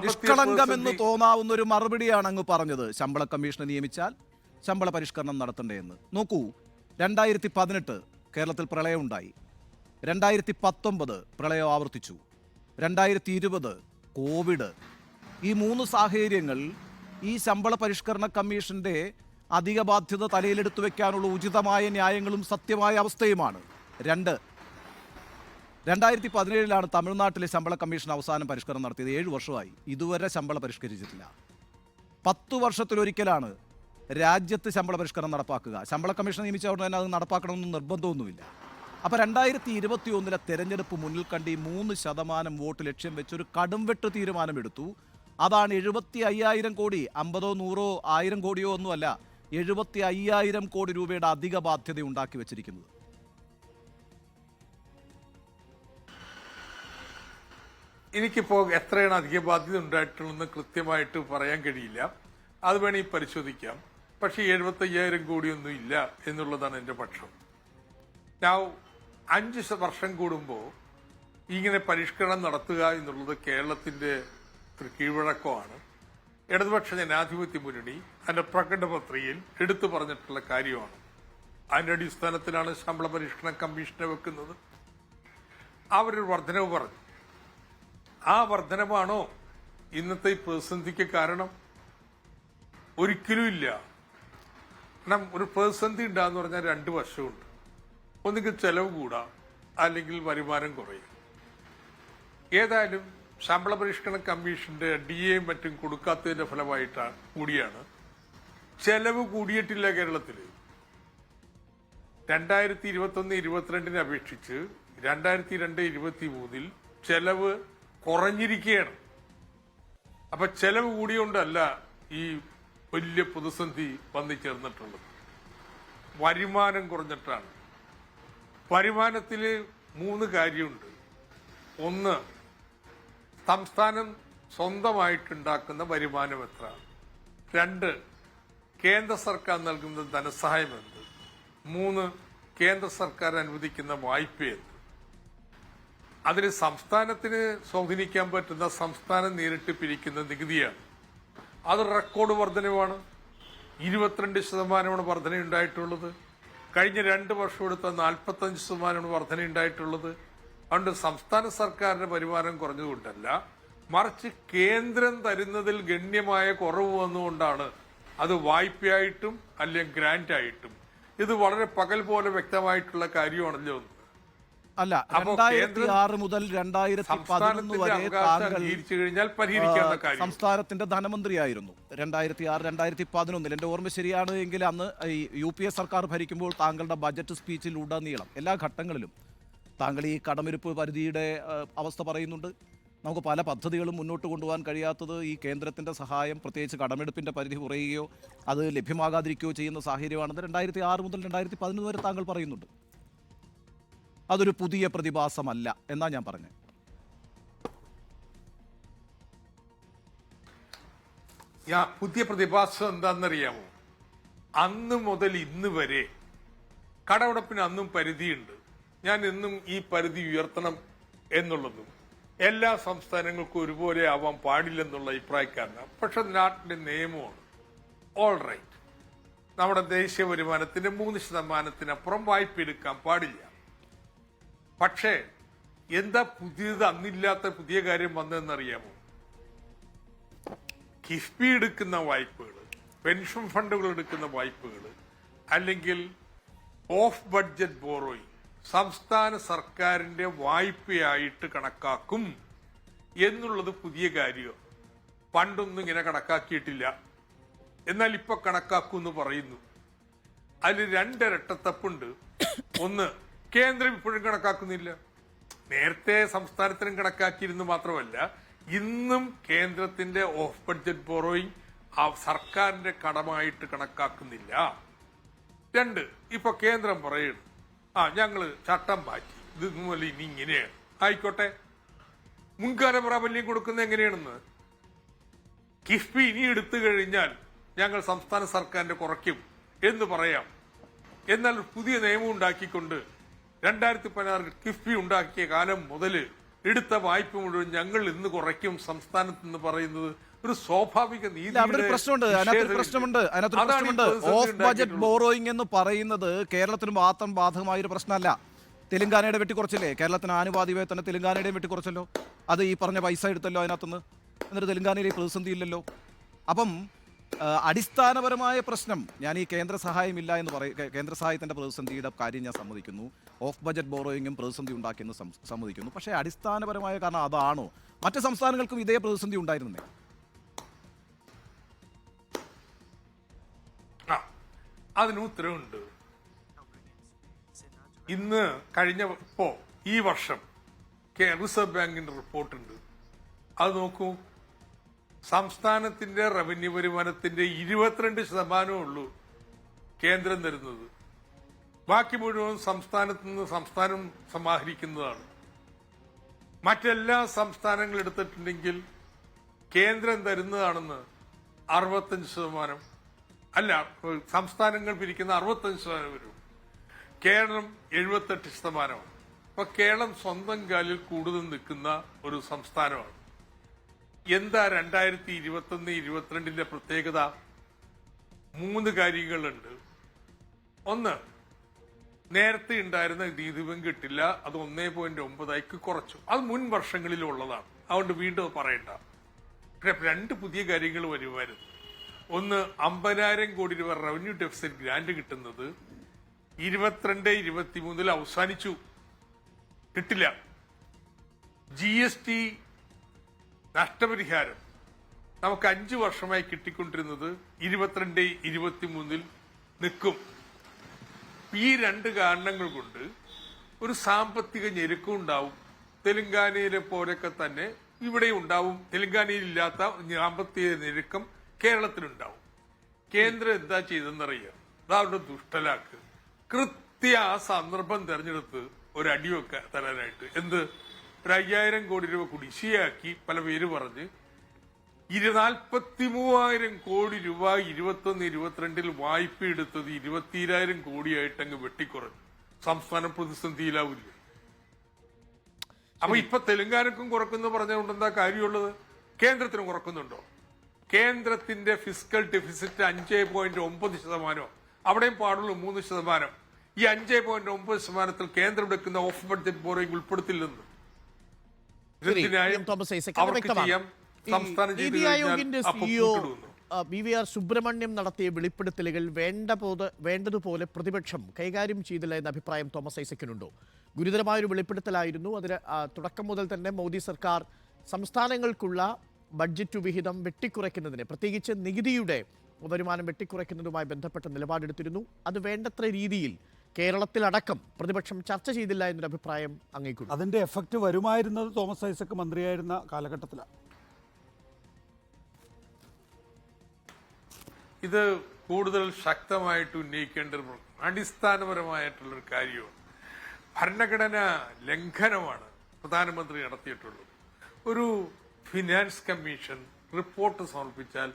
[SPEAKER 5] നിഷ്കളങ്കമെന്ന് തോന്നാവുന്ന ഒരു മറുപടിയാണ് അങ്ങ് പറഞ്ഞത് ശമ്പള കമ്മീഷനെ നിയമിച്ചാൽ ശമ്പള പരിഷ്കരണം നടത്തണ്ടേന്ന് നോക്കൂ രണ്ടായിരത്തി പതിനെട്ട് കേരളത്തിൽ പ്രളയമുണ്ടായി. രണ്ടായിരത്തി പത്തൊമ്പത് പ്രളയം ആവർത്തിച്ചു. രണ്ടായിരത്തി ഇരുപത് കോവിഡ്. ഈ മൂന്ന് സാഹചര്യങ്ങൾ ഈ ശമ്പള പരിഷ്കരണ കമ്മീഷന്റെ അധിക ബാധ്യത തലയിലെടുത്തു വയ്ക്കാനുള്ള ഉചിതമായ ന്യായങ്ങളും സത്യമായ അവസ്ഥയുമാണ്. രണ്ട് രണ്ടായിരത്തി പതിനേഴിലാണ് തമിഴ്നാട്ടിലെ ശമ്പള കമ്മീഷൻ അവസാനം പരിഷ്കരണം നടത്തിയത്. ഏഴ് വർഷമായി. ഇതുവരെ ശമ്പള പരിഷ്കരിച്ചിട്ടില്ല. പത്തു വർഷത്തിലൊരിക്കലാണ് രാജ്യത്ത് ശമ്പള പരിഷ്കരണം നടപ്പാക്കുക. ശമ്പള കമ്മീഷൻ നിയമിച്ച ഉടനെ തന്നെ അത് നടപ്പാക്കണമെന്ന് നിർബന്ധമൊന്നുമില്ല. അപ്പോൾ രണ്ടായിരത്തി ഇരുപത്തി ഒന്നിലെ തെരഞ്ഞെടുപ്പ് മുന്നിൽ കണ്ടി മൂന്ന് ശതമാനം വോട്ട് ലക്ഷ്യം വെച്ചൊരു കടുംവെട്ട് തീരുമാനമെടുത്തു. അതാണ് എഴുപത്തി അയ്യായിരം കോടി. അമ്പതോ നൂറോ ആയിരം കോടിയോ ഒന്നുമല്ല. എഴുപത്തി അയ്യായിരം കോടി രൂപയുടെ അധിക ബാധ്യത ഉണ്ടാക്കി വെച്ചിരിക്കുന്നത്.
[SPEAKER 2] എനിക്കിപ്പോ എത്രയാണ് അധിക ബാധ്യത ഉണ്ടായിട്ടുള്ളതെന്ന് കൃത്യമായിട്ട് പറയാൻ കഴിയില്ല. അത് വേണമെങ്കിൽ പരിശോധിക്കാം. പക്ഷേ എഴുപത്തി അയ്യായിരം കോടിയൊന്നും ഇല്ല എന്നുള്ളതാണ് എന്റെ പക്ഷം. ഞാൻ അഞ്ച് വർഷം കൂടുമ്പോൾ ഇങ്ങനെ പരിഷ്കരണം നടത്തുക എന്നുള്ളത് കേരളത്തിന്റെ ഒരു കീഴ്വഴക്കമാണ്. ഇടതുപക്ഷ ജനാധിപത്യ മുന്നണി അതിന്റെ പ്രകടപത്രികയിൽ എടുത്തു പറഞ്ഞിട്ടുള്ള കാര്യമാണ്. അതിന്റെ അടിസ്ഥാനത്തിലാണ് ശമ്പള പരിഷ്കരണ കമ്മീഷനെ വെക്കുന്നത്. അവരൊരു വർധനവ് പറഞ്ഞു. ആ വർധനവാണോ ഇന്നത്തെ പ്രതിസന്ധിക്ക് കാരണം? ഒരിക്കലും ഇല്ല. കാരണം ഒരു പ്രതിസന്ധി ഉണ്ടാന്ന് പറഞ്ഞാൽ രണ്ട് വർഷമുണ്ട് ഒന്നുകിൽ ചെലവ് കൂടാം അല്ലെങ്കിൽ വരുമാനം കുറയും. ഏതായാലും ശമ്പള പരിഷ്കരണ കമ്മീഷന്റെ ഡി എയും മറ്റും കൊടുക്കാത്തതിന്റെ ഫലമായിട്ടാണ് കൂടിയാണ്. ചെലവ് കൂടിയിട്ടില്ല കേരളത്തിൽ രണ്ടായിരത്തി ഇരുപത്തൊന്ന് ഇരുപത്തിരണ്ടിനെ അപേക്ഷിച്ച് രണ്ടായിരത്തി രണ്ട് ഇരുപത്തി മൂന്നിൽ ചെലവ് കുറഞ്ഞിരിക്കുകയാണ് അപ്പൊ ചെലവ് കൂടിയോണ്ടല്ല ഈ വലിയ പ്രതിസന്ധി വന്നു ചേർന്നിട്ടുള്ളത്. വരുമാനം കുറഞ്ഞിട്ടാണ്. വരുമാനത്തിൽ മൂന്ന് കാര്യമുണ്ട്. ഒന്ന് സംസ്ഥാനം സ്വന്തമായിട്ടുണ്ടാക്കുന്ന വരുമാനം എത്ര? രണ്ട് കേന്ദ്ര സർക്കാർ നൽകുന്ന ധനസഹായം എന്ത്? മൂന്ന് കേന്ദ്ര സർക്കാർ അനുവദിക്കുന്ന വായ്പ എന്ത്? അതിന് സംസ്ഥാനത്തിന് സ്വാധീനിക്കാൻ പറ്റുന്ന സംസ്ഥാനം നേരിട്ട് പിരിക്കുന്ന നികുതിയാണ്. അത് റെക്കോർഡ് വർധനവാണ്. ഇരുപത്തിരണ്ട് ശതമാനമാണ് വർധന ഉണ്ടായിട്ടുള്ളത് കഴിഞ്ഞ രണ്ട് വർഷം എടുത്ത നാൽപ്പത്തഞ്ച് ശതമാനമാണ് വർധന ഉണ്ടായിട്ടുള്ളത് അതുകൊണ്ട് സംസ്ഥാന സർക്കാരിന്റെ വരുമാനം കുറഞ്ഞതുകൊണ്ടല്ല മറിച്ച് കേന്ദ്രം തരുന്നതിൽ ഗണ്യമായ കുറവ് വന്നുകൊണ്ടാണ് അത് വായ്പയായിട്ടും അല്ലെങ്കിൽ ഗ്രാന്റ് ആയിട്ടും ഇത് വളരെ പകൽ പോലെ വ്യക്തമായിട്ടുള്ള കാര്യമാണല്ലോ.
[SPEAKER 5] അല്ല രണ്ടായിരത്തി ആറ് മുതൽ രണ്ടായിരത്തി പതിനൊന്ന്
[SPEAKER 2] സംസ്ഥാനത്തിന്റെ
[SPEAKER 5] വരെ താങ്കൾ സംസ്ഥാനത്തിന്റെ ധനമന്ത്രിയായിരുന്നു. രണ്ടായിരത്തി ആറ് രണ്ടായിരത്തി പതിനൊന്നിൽ. എന്റെ ഓർമ്മ ശരിയാണ് എങ്കിൽ അന്ന് ഈ യു പി എ സർക്കാർ ഭരിക്കുമ്പോൾ താങ്കളുടെ ബജറ്റ് സ്പീച്ചിൽ ഉടനീളം എല്ലാ ഘട്ടങ്ങളിലും താങ്കൾ ഈ കടമിരുപ്പ് പരിധിയുടെ അവസ്ഥ പറയുന്നുണ്ട്. നമുക്ക് പല പദ്ധതികളും മുന്നോട്ട് കൊണ്ടുപോകാൻ കഴിയാത്തത് ഈ കേന്ദ്രത്തിന്റെ സഹായം പ്രത്യേകിച്ച് കടമെടുപ്പിന്റെ പരിധി കുറയുകയോ അത് ലഭ്യമാകാതിരിക്കുകയോ ചെയ്യുന്ന സാഹചര്യമാണെന്ന് രണ്ടായിരത്തി ആറ് മുതൽ രണ്ടായിരത്തി പതിനൊന്ന് വരെ താങ്കൾ പറയുന്നുണ്ട്. അതൊരു പുതിയ പ്രതിഭാസമല്ല എന്നാണ് ഞാൻ പറഞ്ഞത്.
[SPEAKER 2] പുതിയ പ്രതിഭാസം എന്താണെന്നറിയാമോ? അന്ന് മുതൽ ഇന്ന് വരെ കടമെടുപ്പിന് അന്നും പരിധിയുണ്ട്. ഞാൻ എന്നും ഈ പരിധി ഉയർത്തണം എന്നുള്ളതും എല്ലാ സംസ്ഥാനങ്ങൾക്കും ഒരുപോലെ ആവാൻ പാടില്ലെന്നുള്ള അഭിപ്രായക്കാരനാണ് പക്ഷെ നാട്ടിലെ നിയമമാണ്. ഓൾ റൈറ്റ് നമ്മുടെ ദേശീയ വരുമാനത്തിന്റെ മൂന്ന് ശതമാനത്തിനപ്പുറം വായ്പ എടുക്കാൻ പാടില്ല. പക്ഷേ എന്താ പുതിയത് അന്നില്ലാത്ത പുതിയ കാര്യം വന്നതെന്നറിയാമോ? കിഫ്ബി എടുക്കുന്ന വായ്പകൾ പെൻഷൻ ഫണ്ടുകൾ എടുക്കുന്ന വായ്പകൾ അല്ലെങ്കിൽ ഓഫ് ബഡ്ജറ്റ് ബോറോയിങ് സംസ്ഥാന സർക്കാരിന്റെ വായ്പയായിട്ട് കണക്കാക്കും എന്നുള്ളത് പുതിയ കാര്യം? പണ്ടൊന്നും ഇങ്ങനെ കണക്കാക്കിയിട്ടില്ല. എന്നാൽ ഇപ്പൊ കണക്കാക്കും എന്ന് പറയുന്നു. അതിൽ രണ്ടിരട്ടത്തപ്പുണ്ട്. ഒന്ന് കേന്ദ്രം ഇപ്പോഴും കണക്കാക്കുന്നില്ല. നേരത്തെ സംസ്ഥാനത്തിനും കണക്കാക്കിയിരുന്നു മാത്രമല്ല ഇന്നും കേന്ദ്രത്തിന്റെ ഓഫ് ബഡ്ജറ്റ് ബോറോയിങ് സർക്കാരിന്റെ കടമായിട്ട് കണക്കാക്കുന്നില്ല. രണ്ട് ഇപ്പൊ കേന്ദ്രം പറയുന്നു ആ ഞങ്ങൾ ചട്ടം മാറ്റി. ഇത് മുതൽ ഇനി ഇങ്ങനെയാണ്. ആയിക്കോട്ടെ. മുൻകാല പ്രാബല്യം കൊടുക്കുന്നത് എങ്ങനെയാണെന്ന്? കിഫ്ബി ഇനി എടുത്തു കഴിഞ്ഞാൽ ഞങ്ങൾ സംസ്ഥാന സർക്കാരിന്റെ കുറയ്ക്കും എന്ന് പറയാം. എന്നാൽ പുതിയ നിയമം ഉണ്ടാക്കിക്കൊണ്ട് രണ്ടായിരത്തി പതിനാറിൽ കിഫ്ബി ഉണ്ടാക്കിയ കാലം മുതൽ എടുത്ത വായ്പ മുഴുവൻ ഞങ്ങൾ ഇന്ന് കുറയ്ക്കും സംസ്ഥാനത്ത് പറയുന്നത് ഒരു സ്വാഭാവിക നീതി
[SPEAKER 5] അവിടെ പ്രശ്നമുണ്ട്. അതിനകത്തൊരു പ്രശ്നമുണ്ട്. അതിനകത്തൊരു പ്രശ്നമുണ്ട്. ഓഫ് ബജറ്റ് ബോറോയിങ് എന്ന് പറയുന്നത് കേരളത്തിന് മാത്രം ബാധകമായ ഒരു പ്രശ്നമല്ല. തെലുങ്കാനയുടെ വെട്ടിക്കുറച്ചില്ലേ കേരളത്തിന് ആനുപാതികമായി തന്നെ തെലുങ്കാനയുടെയും വെട്ടിക്കുറച്ചല്ലോ അത് ഈ പറഞ്ഞ പൈസ എടുത്തല്ലോ അതിനകത്തുനിന്ന്? എന്നിട്ട് തെലുങ്കാനയിൽ പ്രതിസന്ധി ഇല്ലല്ലോ? അപ്പം അടിസ്ഥാനപരമായ പ്രശ്നം ഞാൻ ഈ കേന്ദ്ര സഹായമില്ല എന്ന് പറയും കേന്ദ്ര സഹായത്തിന്റെ പ്രതിസന്ധിയുടെ കാര്യം ഞാൻ സമ്മതിക്കുന്നു. ഓഫ് ബജറ്റ് ബോറോയിങ്ങും പ്രതിസന്ധി ഉണ്ടാക്കിയെന്ന് സമ്മതിക്കുന്നു. പക്ഷേ അടിസ്ഥാനപരമായ കാരണം അതാണോ? മറ്റ് സംസ്ഥാനങ്ങൾക്കും ഇതേ പ്രതിസന്ധി ഉണ്ടായിരുന്നേ
[SPEAKER 2] അതിന് ഉത്തരവുണ്ട്. ഇന്ന് കഴിഞ്ഞ ഇപ്പോ ഈ വർഷം റിസർവ് ബാങ്കിന്റെ റിപ്പോർട്ടുണ്ട്. അത് നോക്കൂ. സംസ്ഥാനത്തിന്റെ റവന്യൂ വരുമാനത്തിന്റെ ഇരുപത്തിരണ്ട് ശതമാനമേ ഉള്ളൂ കേന്ദ്രം തരുന്നത്. ബാക്കി മുഴുവൻ സംസ്ഥാനത്ത് നിന്ന് സംസ്ഥാനം സമാഹരിക്കുന്നതാണ്. മറ്റെല്ലാ സംസ്ഥാനങ്ങൾ എടുത്തിട്ടുണ്ടെങ്കിൽ കേന്ദ്രം തരുന്നതാണെന്ന് അറുപത്തഞ്ച് ശതമാനം അല്ല സംസ്ഥാനങ്ങൾ പിരിക്കുന്ന അറുപത്തഞ്ച് ശതമാനം വരും. കേരളം എഴുപത്തെട്ട് ശതമാനമാണ്. അപ്പൊ കേരളം സ്വന്തം കാലിൽ കൂടുതൽ നിൽക്കുന്ന ഒരു സംസ്ഥാനമാണ്. എന്താ രണ്ടായിരത്തി ഇരുപത്തൊന്ന് ഇരുപത്തിരണ്ടിന്റെ പ്രത്യേകത? മൂന്ന് കാര്യങ്ങളുണ്ട്. ഒന്ന് നേരത്തെ ഉണ്ടായിരുന്ന ദീപം കിട്ടില്ല. അത് ഒന്നേ പോയിന്റ് ഒമ്പതായിക്ക് കുറച്ചു. അത് മുൻ വർഷങ്ങളിലുള്ളതാണ്. അതുകൊണ്ട് വീണ്ടും പറയണ്ട. രണ്ട് പുതിയ കാര്യങ്ങൾ വരുമായിരുന്നു. ഒന്ന് അമ്പതിനായിരം കോടി രൂപ റവന്യൂ ഡെഫിസിറ്റ് ഗ്രാന്റ് കിട്ടുന്നത് ഇരുപത്തിരണ്ട് ഇരുപത്തിമൂന്നിൽ അവസാനിച്ചു. കിട്ടില്ല. ജി എസ് ടി നഷ്ടപരിഹാരം. നമുക്ക് അഞ്ചു വർഷമായി കിട്ടിക്കൊണ്ടിരുന്നത് ഇരുപത്തിരണ്ട് ഇരുപത്തിമൂന്നിൽ നിൽക്കും. ഈ രണ്ട് കാരണങ്ങൾ കൊണ്ട് ഒരു സാമ്പത്തിക ഞെരുക്കം ഉണ്ടാവും. തെലങ്കാനയിലെ പോലൊക്കെ തന്നെ ഇവിടെ ഉണ്ടാവും. തെലങ്കാനയിൽ ഇല്ലാത്ത സാമ്പത്തിക ഞെരുക്കം കേരളത്തിലുണ്ടാവും. കേന്ദ്രം എന്താ ചെയ്തെന്നറിയാം അതവരുടെ ദുഷ്ടലാക്ക്. കൃത്യ ആ സന്ദർഭം തെരഞ്ഞെടുത്ത് ഒരു അടിവെക്ക തരാനായിട്ട്. എന്ത്? ഒരു അയ്യായിരം കോടി രൂപ കുടിശ്ശിയാക്കി പല പേര് പറഞ്ഞ് ഇരുനാൽപ്പത്തി മൂവായിരം കോടി രൂപ ഇരുപത്തൊന്ന് ഇരുപത്തിരണ്ടിൽ വായ്പ എടുത്തത് ഇരുപത്തിരായിരം കോടിയായിട്ട് അങ്ങ് വെട്ടിക്കുറഞ്ഞു. സംസ്ഥാന പ്രതിസന്ധിയിലാവില്ല അപ്പൊ ഇപ്പൊ തെലുങ്കാനക്കും കുറക്കുന്നു പറഞ്ഞുകൊണ്ട് എന്താ കാര്യമുള്ളത്? കേന്ദ്രത്തിനും കുറക്കുന്നുണ്ടോ? കേന്ദ്രത്തിന്റെ ഫിസിക്കൽ ഡെഫിസിറ്റ് അഞ്ച് പോയിന്റ് ഒമ്പത് ശതമാനോ അവിടെയും പാടുള്ളൂ മൂന്ന് ശതമാനം. ഈ അഞ്ച് പോയിന്റ് ഒമ്പത് ശതമാനത്തിൽ കേന്ദ്രം എടുക്കുന്ന ഓഫ് ബഡ്ജറ്റ് ബോറിംഗ് ഉൾപ്പെടുത്തില്ലെന്ന്. അവർക്ക് ചെയ്യാം. സംസ്ഥാനം ചെയ്തു കഴിഞ്ഞാൽ അപ്പൊ
[SPEAKER 4] സിഇഒ
[SPEAKER 2] കൂട്ടിടുന്നു
[SPEAKER 4] ബി വി ആർ സുബ്രഹ്മണ്യം നടത്തിയ വെളിപ്പെടുത്തലുകൾ വേണ്ട പോലെ വേണ്ടതുപോലെ പ്രതിപക്ഷം കൈകാര്യം ചെയ്തില്ല എന്ന അഭിപ്രായം തോമസ് ഐസക്കിനുണ്ടോ? ഗുരുതരമായൊരു വെളിപ്പെടുത്തലായിരുന്നു. അതിന് തുടക്കം മുതൽ തന്നെ മോദി സർക്കാർ സംസ്ഥാനങ്ങൾക്കുള്ള ബഡ്ജറ്റ് വിഹിതം വെട്ടിക്കുറയ്ക്കുന്നതിന് പ്രത്യേകിച്ച് നികുതിയുടെ വരുമാനം വെട്ടിക്കുറയ്ക്കുന്നതുമായി ബന്ധപ്പെട്ട നിലപാടെടുത്തിരുന്നു അത് വേണ്ടത്ര രീതിയിൽ കേരളത്തിലടക്കം പ്രതിപക്ഷം ചർച്ച ചെയ്തില്ല എന്നൊരു അഭിപ്രായം അങ്ങേക്കുണ്ട്
[SPEAKER 1] അതിന്റെ എഫക്റ്റ് വരുമായിരുന്നത് തോമസ് ഐസക് മന്ത്രിയായിരുന്ന കാലഘട്ടത്തിലാണ്.
[SPEAKER 2] ഇത് കൂടുതൽ ശക്തമായിട്ട് ഉന്നയിക്കേണ്ട ഒരു അടിസ്ഥാനപരമായിട്ടുള്ളൊരു കാര്യമാണ്. ഭരണഘടന ലംഘനമാണ് പ്രധാനമന്ത്രി നടത്തിയിട്ടുള്ളത്. ഒരു ഫിനാൻസ് കമ്മീഷൻ റിപ്പോർട്ട് സമർപ്പിച്ചാൽ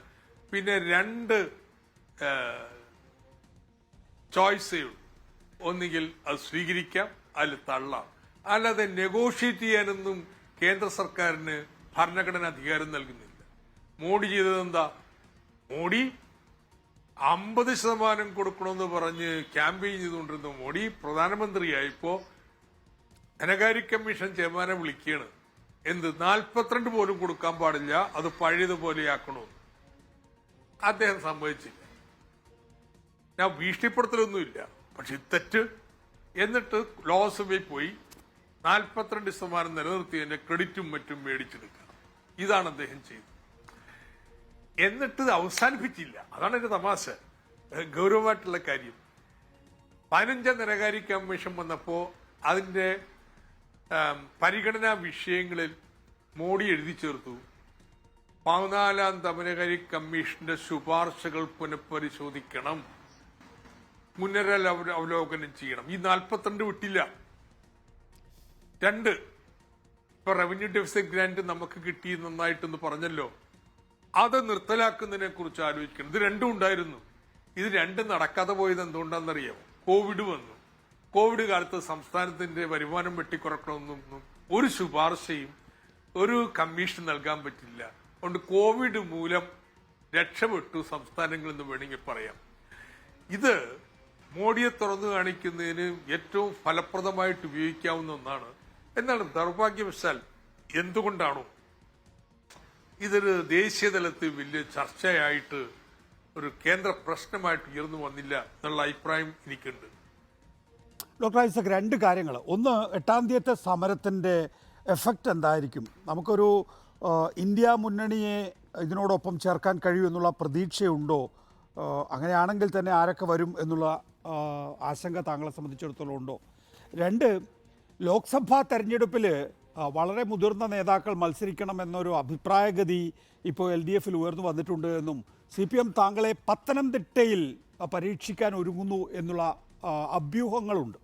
[SPEAKER 2] പിന്നെ രണ്ട് ചോയ്സേ ഉള്ളൂ ഒന്നുകിൽ അത് സ്വീകരിക്കാം അതിൽ തള്ളാം. അല്ലാതെ നെഗോഷിയേറ്റ് ചെയ്യാനൊന്നും കേന്ദ്ര സർക്കാരിന് ഭരണഘടന അധികാരം നൽകുന്നില്ല. മോഡി ചെയ്തത് എന്താ? മോഡി അമ്പത് ശതമാനം കൊടുക്കണമെന്ന് പറഞ്ഞ് ക്യാമ്പയിൻ ചെയ്തുകൊണ്ടിരുന്ന മോഡി പ്രധാനമന്ത്രിയായപ്പോ ധനകാര്യ കമ്മീഷൻ ചെയർമാനെ വിളിക്കുകയാണ്. എന്ത് നാൽപ്പത്തിരണ്ട് പോലും കൊടുക്കാൻ പാടില്ല അത് പഴയതുപോലെയാക്കണമെന്ന്. അദ്ദേഹം സമ്മതിച്ചില്ല. ഞാൻ ഭീഷണിപ്പെടുത്തലൊന്നുമില്ല പക്ഷെ തെറ്റ്. എന്നിട്ട് ലോക്സഭയിൽ പോയി നാൽപ്പത്തിരണ്ട് ശതമാനം നിലനിർത്തിയതിന്റെ ക്രെഡിറ്റും മറ്റും മേടിച്ചെടുക്കുക. ഇതാണ് അദ്ദേഹം ചെയ്തത്. എന്നിട്ട് അവസാനിപ്പിച്ചില്ല. അതാണ് എന്റെ തമാശ. ഗൗരവമായിട്ടുള്ള കാര്യം. പതിനഞ്ചാം ധനകാര്യ കമ്മീഷൻ വന്നപ്പോ അതിന്റെ പരിഗണനാ വിഷയങ്ങളിൽ മോഡി എഴുതി ചേർത്തു. പതിനാലാം ധനകാര്യ കമ്മീഷന്റെ ശുപാർശകൾ പുനഃപരിശോധിക്കണം. മുന്നരൽ അവലോകനം ചെയ്യണം. ഈ നാൽപ്പത്തിരണ്ട് വിട്ടില്ല. രണ്ട് ഇപ്പൊ റവന്യൂ ഡെഫിസിറ്റ് ഗ്രാന്റ് നമുക്ക് കിട്ടി നന്നായിട്ടെന്ന് പറഞ്ഞല്ലോ. അത് നിർത്തലാക്കുന്നതിനെ കുറിച്ച് ആലോചിക്കണം. ഇത് രണ്ടും ഉണ്ടായിരുന്നു. ഇത് രണ്ടും നടക്കാതെ പോയത് എന്തുകൊണ്ടാണെന്നറിയാമോ? കോവിഡ് വന്നു. കോവിഡ് കാലത്ത് സംസ്ഥാനത്തിന്റെ വരുമാനം വെട്ടിക്കുറക്കണമെന്നൊന്നും ഒരു ശുപാർശയും ഒരു കമ്മീഷൻ നൽകാൻ പറ്റില്ല. അതുകൊണ്ട് കോവിഡ് മൂലം രക്ഷപ്പെട്ടു സംസ്ഥാനങ്ങൾ എന്ന് വേണമെങ്കിൽ പറയാം. ഇത് മോഡിയെ തുറന്നു കാണിക്കുന്നതിന് ഏറ്റവും ഫലപ്രദമായിട്ട് ഉപയോഗിക്കാവുന്ന ഒന്നാണ്. എന്നാൽ ദൗർഭാഗ്യവശാൽ എന്തുകൊണ്ടാണോ ഇതൊരു ദേശീയ തലത്തിൽ വലിയ ചർച്ചയായിട്ട് ഒരു കേന്ദ്ര പ്രശ്നമായിട്ട് ഉയർന്നു വന്നില്ല എന്നുള്ള അഭിപ്രായം എനിക്കുണ്ട്.
[SPEAKER 1] ഡോക്ടർ ഐസക് രണ്ട് കാര്യങ്ങൾ ഒന്ന് എട്ടാം തീയത്തെ സമരത്തിന്റെ എഫക്റ്റ് എന്തായിരിക്കും? നമുക്കൊരു ഇന്ത്യ മുന്നണിയെ ഇതിനോടൊപ്പം ചേർക്കാൻ കഴിയും എന്നുള്ള പ്രതീക്ഷയുണ്ടോ? അങ്ങനെയാണെങ്കിൽ തന്നെ ആരൊക്കെ വരും എന്നുള്ള ആശങ്ക താങ്കളെ സംബന്ധിച്ചിടത്തോളം ഉണ്ടോ? രണ്ട് ലോക്സഭാ തെരഞ്ഞെടുപ്പിൽ വളരെ മുതിർന്ന നേതാക്കൾ മത്സരിക്കണം എന്നൊരു അഭിപ്രായഗതി ഇപ്പോൾ എൽ ഡി എഫിൽ ഉയർന്നു വന്നിട്ടുണ്ട് എന്നും സി പി എം താങ്കളെ പത്തനംതിട്ടയിൽ പരീക്ഷിക്കാൻ ഒരുങ്ങുന്നു എന്നുള്ള അഭ്യൂഹങ്ങളുണ്ട്.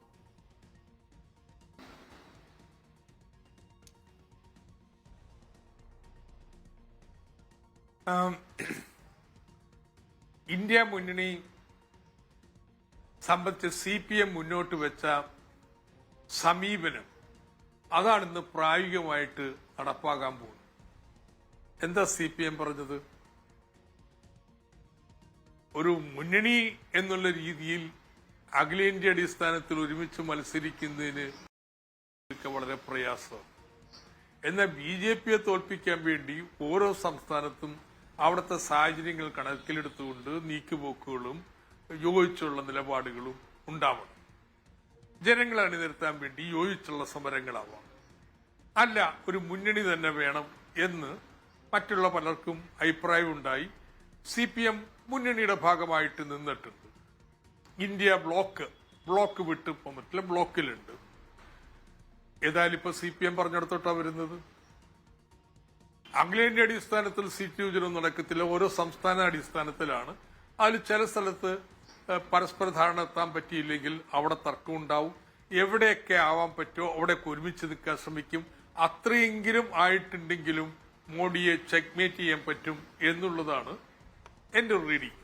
[SPEAKER 2] ഇന്ത്യ മുന്നണി സംബന്ധിച്ച് സി പി എം മുന്നോട്ട് വെച്ച സമീപനം അതാണ് ഇന്ന് പ്രായോഗികമായിട്ട് നടപ്പാക്കാൻ പോകുന്നത്. എന്താ സി പി എം പറഞ്ഞത്? ഒരു മുന്നണി എന്നുള്ള രീതിയിൽ അഖിലേന്ത്യ അടിസ്ഥാനത്തിൽ ഒരുമിച്ച് മത്സരിക്കുന്നതിന് വളരെ പ്രയാസം എന്നാൽ ബി ജെ പിയെ തോൽപ്പിക്കാൻ വേണ്ടി ഓരോ സംസ്ഥാനത്തും അവിടുത്തെ സാഹചര്യങ്ങൾ കണക്കിലെടുത്തുകൊണ്ട് നീക്കുപോക്കുകളും യോജിച്ചുള്ള നിലപാടുകളും ഉണ്ടാവണം. ജനങ്ങളെ അണിനിരത്താൻ വേണ്ടി യോജിച്ചുള്ള സമരങ്ങളാവാം. അല്ല ഒരു മുന്നണി തന്നെ വേണം എന്ന് മറ്റുള്ള പലർക്കും അഭിപ്രായമുണ്ടായി. സി പി എം മുന്നണിയുടെ ഭാഗമായിട്ട് നിന്നിട്ടുണ്ട്. ഇന്ത്യ ബ്ലോക്ക് ബ്ലോക്ക് വിട്ട് ഇപ്പം പറ്റില്ല ബ്ലോക്കിലുണ്ട്. ഏതായാലും ഇപ്പൊ സി പി എം പറഞ്ഞിടത്തോട്ടാണ് വരുന്നത്? അഖിലേന്ത്യ അടിസ്ഥാനത്തിൽ സീറ്റ് വിഭജനം നടക്കത്തില്ല. ഓരോ സംസ്ഥാന അടിസ്ഥാനത്തിലാണ്. അതിൽ ചില സ്ഥലത്ത് പരസ്പര ധാരണ എത്താൻ പറ്റിയില്ലെങ്കിൽ അവിടെ തർക്കം ഉണ്ടാവും. എവിടെയൊക്കെ ആവാൻ പറ്റുമോ അവിടെയൊക്കെ ഒരുമിച്ച് നിൽക്കാൻ ശ്രമിക്കും. അത്രയെങ്കിലും ആയിട്ടുണ്ടെങ്കിലും മോഡിയെ ചെക്ക്മേറ്റ് ചെയ്യാൻ പറ്റും എന്നുള്ളതാണ് എന്റെ ഒരു റീഡിങ്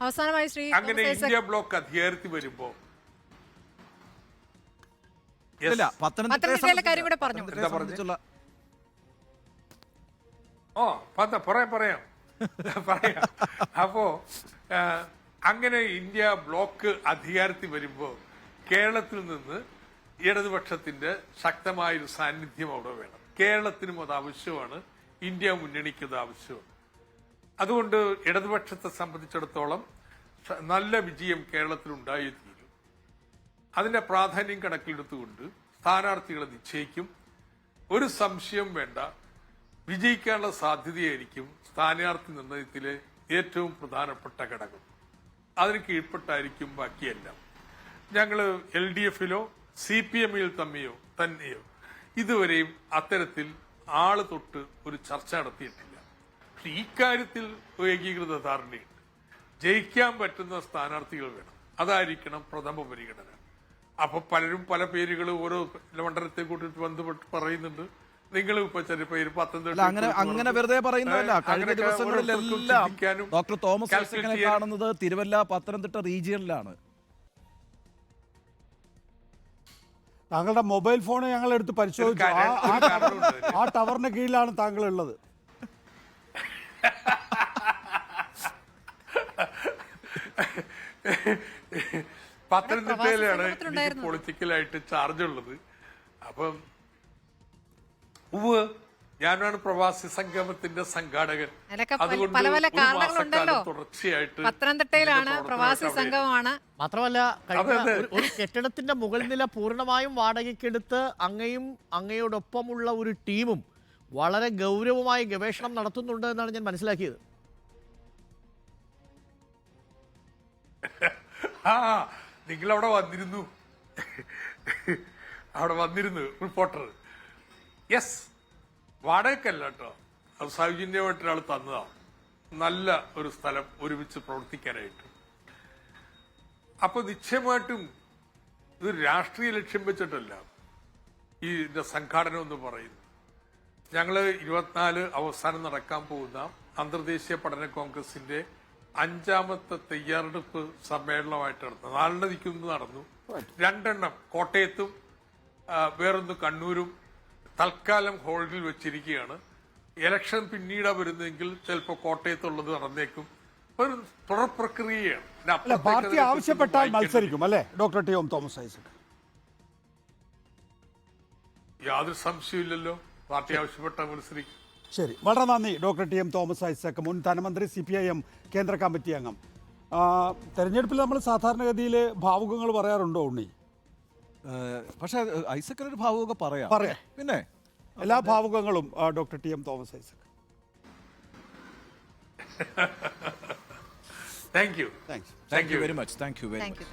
[SPEAKER 3] അവസാനമായി ശ്രീ
[SPEAKER 2] അങ്ങനെ ഇന്ത്യ ബ്ലോക്ക് അധികാരത്തിൽ വരുമ്പോ Yes.
[SPEAKER 5] ഇല്ല
[SPEAKER 3] പത്തനംതിട്ടയിലെ കാര്യം കൂടെ പറഞ്ഞു.
[SPEAKER 5] പത്തനംതിട്ടയെ സംബന്ധിച്ചുള്ള
[SPEAKER 2] ഓ പത്ത പറയാം പറയാം. പറയാം. അപ്പോ അങ്ങനെ ഇന്ത്യ ബ്ലോക്ക് അധികാരത്തിൽ വരുമ്പോ കേരളത്തിൽ നിന്ന് ഇടതുപക്ഷത്തിന്റെ ശക്തമായൊരു സാന്നിധ്യം അവിടെ വേണം. കേരളത്തിനും അത് ആവശ്യമാണ്. ഇന്ത്യ മുന്നണിക്ക് അത് ആവശ്യമാണ്. അതുകൊണ്ട് ഇടതുപക്ഷത്തെ സംബന്ധിച്ചിടത്തോളം നല്ല വിജയം കേരളത്തിൽ ഉണ്ടായേ തീരും. അതിന്റെ പ്രാധാന്യം കണക്കിലെടുത്തുകൊണ്ട് സ്ഥാനാർത്ഥികളെ നിശ്ചയിക്കും. ഒരു സംശയം വേണ്ട. വിജയിക്കാനുള്ള സാധ്യതയായിരിക്കും സ്ഥാനാർത്ഥി നിർണയത്തിലെ ഏറ്റവും പ്രധാനപ്പെട്ട ഘടകം. അതിന് കീഴ്പ്പെട്ടായിരിക്കും ബാക്കിയെല്ലാം. ഞങ്ങൾ എൽ ഡി എഫിലോ സി പി എമ്മിൽ തമ്മിയോ തന്നെയോ ഇതുവരെയും അത്തരത്തിൽ ആൾ തൊട്ട് ഒരു ചർച്ച നടത്തിയിട്ടില്ല. പക്ഷെ ഇക്കാര്യത്തിൽ ഏകീകൃത ധാരണയുണ്ട്. ജയിക്കാൻ പറ്റുന്ന സ്ഥാനാർത്ഥികൾ വേണം. അതായിരിക്കണം പ്രഥമ പരിഗണന. അപ്പൊ പലരും പല പേരുകൾ ഓരോ മണ്ഡലത്തെ കൂട്ടിട്ട് ബന്ധപ്പെട്ട് പറയുന്നുണ്ട്. നിങ്ങൾ
[SPEAKER 5] അങ്ങനെ അങ്ങനെ വെറുതെ പറയുന്നതല്ല. കഴിഞ്ഞ ദിവസങ്ങളിലെല്ലാം ഡോക്ടർ തോമസ് ഐസക്കിനെ കാണുന്നത് തിരുവല്ല പത്തനംതിട്ട റീജിയനിലാണ്
[SPEAKER 1] താങ്കളുടെ മൊബൈൽ ഫോൺ ഞങ്ങൾ എടുത്ത് പരിശോധിച്ചു. ആ- ടവറിന് കീഴിലാണ് താങ്കൾ ഉള്ളത്
[SPEAKER 2] പത്തനംതിട്ടയിലാണ്. പൊളിറ്റിക്കലായിട്ട് ചാർജ് ഉള്ളത്. അപ്പം ഉവ് ഞാനാണ് പ്രവാസി സംഗമത്തിന്റെ സംഘാടകൻ.
[SPEAKER 3] പല-
[SPEAKER 2] അതുകൊണ്ട്
[SPEAKER 3] പല കാരണങ്ങളുണ്ടല്ലോ.
[SPEAKER 2] തുടർച്ചയായിട്ട്
[SPEAKER 3] പത്തനംതിട്ടയിലാണ് പ്രവാസി
[SPEAKER 2] സംഗമമാണ്
[SPEAKER 3] സംഘമാണ്.
[SPEAKER 4] മാത്രമല്ല ഒരു കെട്ടിടത്തിന്റെ മുകൾ നില പൂർണമായും വാടകയ്ക്കെടുത്ത് അങ്ങയും അങ്ങയോടൊപ്പമുള്ള ഒരു ടീമും വളരെ ഗൗരവമായി ഗവേഷണം നടത്തുന്നുണ്ട് എന്നാണ് ഞാൻ മനസ്സിലാക്കിയത്.
[SPEAKER 2] ആ നിങ്ങൾ അവിടെ വന്നിരുന്നു. അവിടെ വന്നിരുന്നു റിപ്പോർട്ടർ. യെസ് വാടകയ്ക്കല്ല കേട്ടോ അത് സൗജന്യമായിട്ട് ഒരാൾ തന്നതാണ് നല്ല ഒരു സ്ഥലം ഒരുമിച്ച് പ്രവർത്തിക്കാനായിട്ട്. അപ്പൊ നിശ്ചയമായിട്ടും ഇത് രാഷ്ട്രീയ ലക്ഷ്യം വെച്ചിട്ടല്ല ഈ ഇതിന്റെ സംഘാടനം എന്ന് പറയുന്നു ഞങ്ങൾ ഇരുപത്തിനാല് അവസാനം നടക്കാൻ പോകുന്ന അന്തർദേശീയ പഠന കോൺഗ്രസിന്റെ അഞ്ചാമത്തെ തയ്യാറെടുപ്പ് സമ്മേളനമായിട്ട് നടന്നു. നാലെണ്ണ നടന്നു. രണ്ടെണ്ണം. കോട്ടയത്തും വേറൊന്ന് കണ്ണൂരും തൽക്കാലം ഹോൾഡിൽ വെച്ചിരിക്കുകയാണ്. ഇലക്ഷൻ പിന്നീടാ വരുന്നതെങ്കിൽ ചിലപ്പോൾ കോട്ടയത്തുള്ളത് നടന്നേക്കും. ഒരു തുടർ പ്രക്രിയയാണ്.
[SPEAKER 1] അല്ല പാർട്ടി ആവശ്യപ്പെട്ടാൽ മത്സരിക്കും അല്ലേ? Doctor T M Thomas Isaac.
[SPEAKER 2] യാതൊരു സംശയമില്ലല്ലോ പാർട്ടി ആവശ്യപ്പെട്ടാൽ മത്സരിക്കും.
[SPEAKER 1] ശരി. വളരെ നന്ദി doctor T M Thomas Isaac മുൻ ധനമന്ത്രി സി പി ഐ എം കേന്ദ്ര കമ്മിറ്റി അംഗം. തെരഞ്ഞെടുപ്പിൽ നമ്മൾ സാധാരണഗതിയിൽ ഭാവുകങ്ങൾ പറയാറുണ്ടോ ഉണ്ണി?
[SPEAKER 5] പക്ഷേ ഐസക്കിന് ഒരു ഭാവമൊക്കെ പറയാം.
[SPEAKER 1] പറയാം.
[SPEAKER 5] പിന്നെ?
[SPEAKER 1] എല്ലാ ഭാവുകങ്ങളും doctor T M Thomas Isaac.
[SPEAKER 2] Thank you
[SPEAKER 1] thanks
[SPEAKER 5] thank you very much thank you very much
[SPEAKER 3] you